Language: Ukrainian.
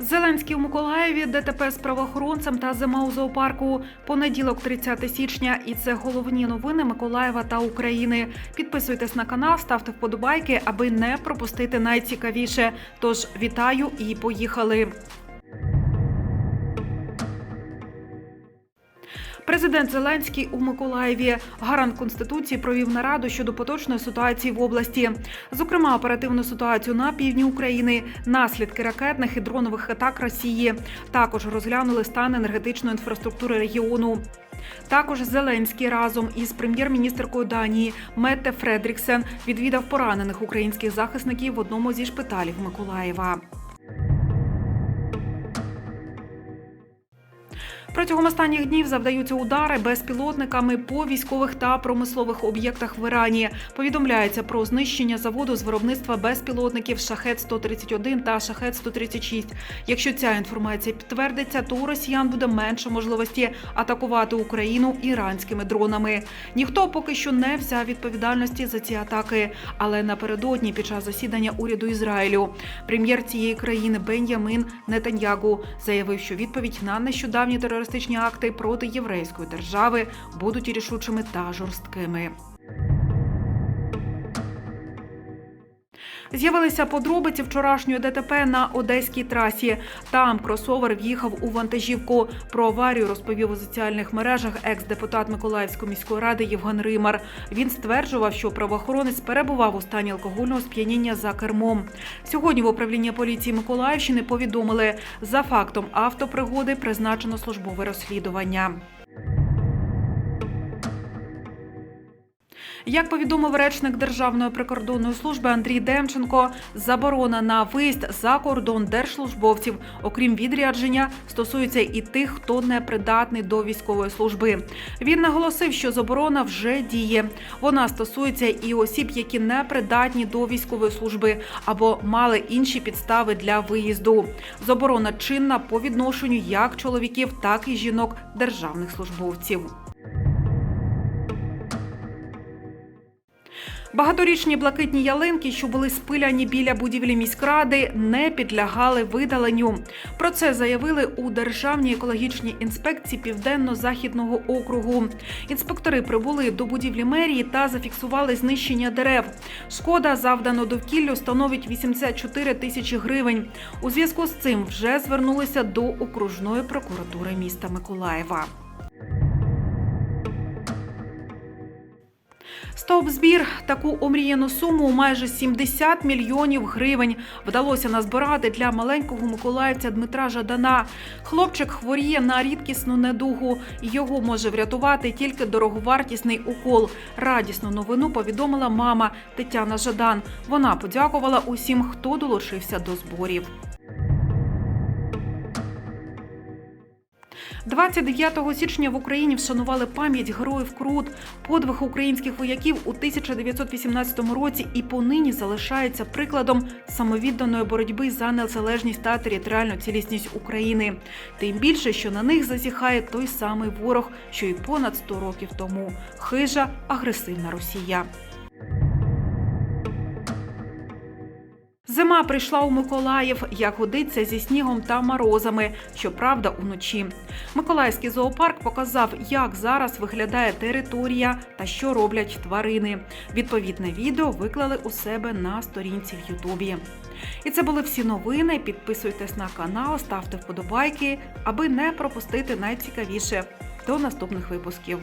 Зеленський у Миколаєві, ДТП з правоохоронцем та зима у зоопарку. Понеділок, 30 січня. І це головні новини Миколаєва та України. Підписуйтесь на канал, ставте вподобайки, аби не пропустити найцікавіше. Тож вітаю і поїхали. Президент Зеленський у Миколаєві гарант конституції провів нараду щодо поточної ситуації в області, зокрема оперативну ситуацію на півдні України, наслідки ракетних і дронових атак Росії. Також розглянули стан енергетичної інфраструктури регіону. Також Зеленський разом із прем'єр-міністркою Данії Метте Фредріксен відвідав поранених українських захисників в одному зі шпиталів Миколаєва. Протягом останніх днів завдаються удари безпілотниками по військових та промислових об'єктах в Ірані. Повідомляється про знищення заводу з виробництва безпілотників Шахет 131 та Шахет 136 Якщо ця інформація підтвердиться, то у росіян буде менше можливості атакувати Україну іранськими дронами. Ніхто поки що не взяв відповідальності за ці атаки. Але напередодні, під час засідання уряду Ізраїлю, прем'єр цієї країни Бен'ямин Нетаньягу заявив, що відповідь на нещодавні терористичні акти проти єврейської держави будуть рішучими та жорсткими. З'явилися подробиці вчорашньої ДТП на одеській трасі. Там кросовер в'їхав у вантажівку. Про аварію розповів у соціальних мережах екс-депутат Миколаївської міської ради Євген Римар. Він стверджував, що правоохоронець перебував у стані алкогольного сп'яніння за кермом. Сьогодні в управлінні поліції Миколаївщини повідомили, за фактом автопригоди призначено службове розслідування. Як повідомив речник Державної прикордонної служби Андрій Демченко, заборона на виїзд за кордон держслужбовців, окрім відрядження, стосується і тих, хто не придатний до військової служби. Він наголосив, що заборона вже діє. Вона стосується і осіб, які не придатні до військової служби або мали інші підстави для виїзду. Заборона чинна по відношенню як чоловіків, так і жінок державних службовців. Багаторічні блакитні ялинки, що були спиляні біля будівлі міськради, не підлягали видаленню. Про це заявили у Державній екологічній інспекції Південно-Західного округу. Інспектори прибули до будівлі мерії та зафіксували знищення дерев. Шкода завдано довкіллю становить 84 тисячі гривень. У зв'язку з цим вже звернулися до окружної прокуратури міста Миколаєва. Стоп-збір таку омріяну суму майже 70 мільйонів гривень вдалося назбирати для маленького миколаївця Дмитра Жадана. Хлопчик хворіє на рідкісну недугу. і Його може врятувати тільки дороговартісний укол. Радісну новину повідомила мама Тетяна Жадан. Вона подякувала усім, хто долучився до зборів. 29 січня в Україні вшанували пам'ять героїв Крут. Подвиг українських вояків у 1918 році і понині залишається прикладом самовідданої боротьби за незалежність та територіальну цілісність України. Тим більше, що на них зазіхає той самий ворог, що й понад 100 років тому хижа агресивна Росія. Зима прийшла у Миколаїв, як годиться зі снігом та морозами. Щоправда, уночі. Миколаївський зоопарк показав, як зараз виглядає територія та що роблять тварини. Відповідне відео виклали у себе на сторінці в Ютубі. І це були всі новини. Підписуйтесь на канал, ставте вподобайки, аби не пропустити найцікавіше. До наступних випусків.